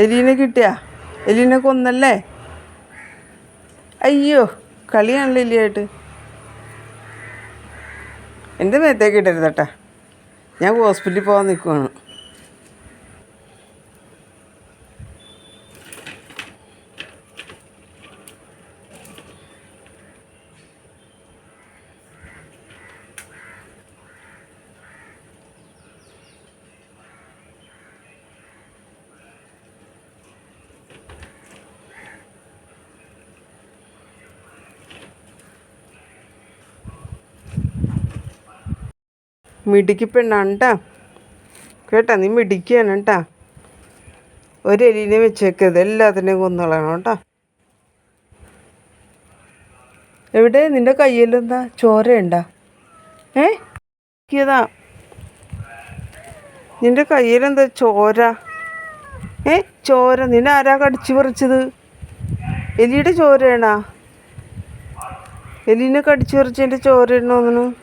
എലീനെ കിട്ടിയാ? എലീനെ കൊന്നല്ലേ? അയ്യോ കളിയാണല്ലോ എലിയായിട്ട്. എന്റെ മേത്തേക്ക് ഇട്ടരുതട്ടാ ഞാൻ ഹോസ്പിറ്റലിൽ പോകാൻ നിൽക്കുവാണ് മിടുക്കി പെണ്ണാണ് കേട്ടാ കേട്ടാ നീ മിടിക്കുകയാണ് കേട്ടാ ഒരു എലീനെ വെച്ചേക്കരുത് എല്ലാത്തിനെയും കൊന്നോളണം കേട്ടാ എവിടെ? നിന്റെ കയ്യിലെന്താ? ചോരയുണ്ടാ? ഏ? ഇതാ നിന്റെ കയ്യിലെന്താ ചോര? ഏ? ചോര. നിന്നെ ആരാ കടിച്ചു പറിച്ചത്? എലിയുടെ ചോരയാണാ. എലിനെ കടിച്ചു പറിച്ചതിന്റെ ചോരയാണോ തോന്നുന്നു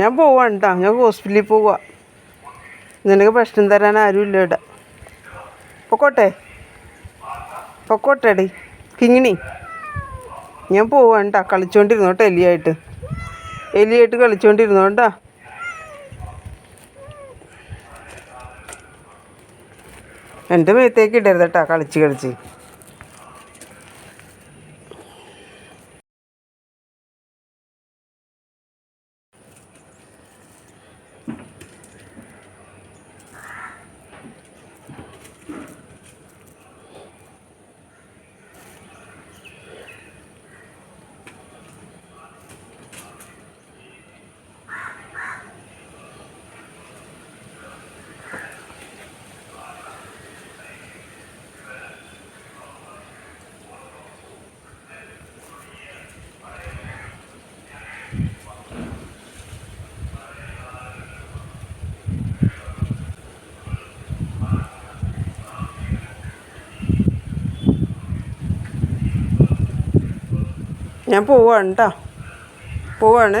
ഞാൻ പോവാണ് കേട്ടോ ഞാൻ ഹോസ്പിറ്റലിൽ പോവാ. നിനക്ക് പ്രശ്നം തരാൻ ആരും ഇല്ല ഇവിടെ. പൊക്കോട്ടെ. പൊക്കോട്ടെടി. കിങ്ങിണി. ഞാൻ പോവാണ് കേട്ടോ കളിച്ചോണ്ടിരുന്നു കേട്ടോ എലിയായിട്ട്. എലിയായിട്ട് കളിച്ചോണ്ടിരുന്നു കേട്ടോ എന്റെ മേത്തേക്ക് ഇടരുത് കേട്ടോ കളിച്ച് കളിച്ച്. ഞാൻ പോവാണ് കേട്ടോ പോവാണ്.